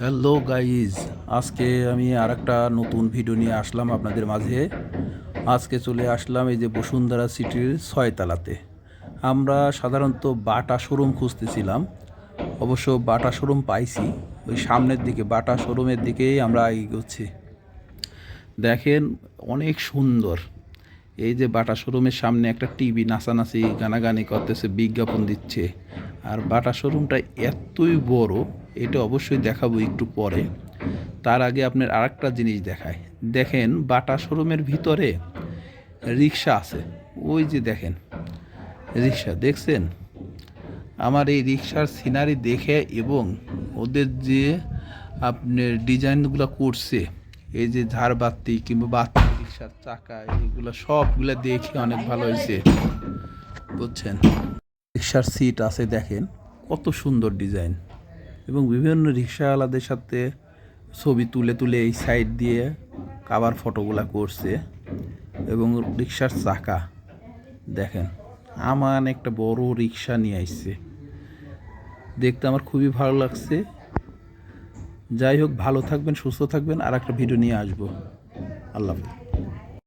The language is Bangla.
হ্যালো গাইজ আজকে আমি আর একটা নতুন ভিডিও নিয়ে আসলাম আপনাদের মাঝে। আজকে চলে আসলাম এই যে বসুন্ধরা সিটির ছয়তলাতে। আমরা সাধারণত বাটা শোরুম খুঁজতেছিলাম। অবশ্য বাটা শোরুম পাইছি। ওই সামনের দিকে, বাটা শোরুমের দিকেই আমরা এগোচ্ছি দেখেন, অনেক সুন্দর। এই যে বাটা শোরুমের সামনে একটা টিভি নাচানাচি, গানাগানি করতেছে, বিজ্ঞাপন দিচ্ছে। আর বাটা শোরুমটা এতই বড় এটা অবশ্যই দেখাবো একটু পরে। তার আগে আপনার আরেকটা জিনিস দেখায় দেখেন বাটা শোরুমের ভিতরে রিক্সা আছে। ওই যে দেখেন, রিক্সা দেখছেন? আমার এই রিক্সার সিনারি দেখে এবং ওদের যে আপনার ডিজাইনগুলো করছে, এই যে ঝাড়বাতি কিংবা বাতি, রিক্সার চাকা, এগুলো সবগুলো দেখে অনেক ভালো হয়েছে। বুঝছেন? রিক্সার সিট আছে দেখেন, কত সুন্দর ডিজাইন। এবং বিভিন্ন রিক্সাওয়ালাদের সাথে ছবি তুলে তুলে এই সাইড দিয়ে কাবার ফটোগুলা করছে এবং রিক্সার চাকা। দেখেন আমার একটা বড় রিক্সা নিয়ে আসছে দেখতে আমার খুবই ভালো লাগছে। যাই হোক, ভালো থাকবেন, সুস্থ থাকবেন আর একটা ভিডিও নিয়ে আসব। আল্লাহ হাফেজ।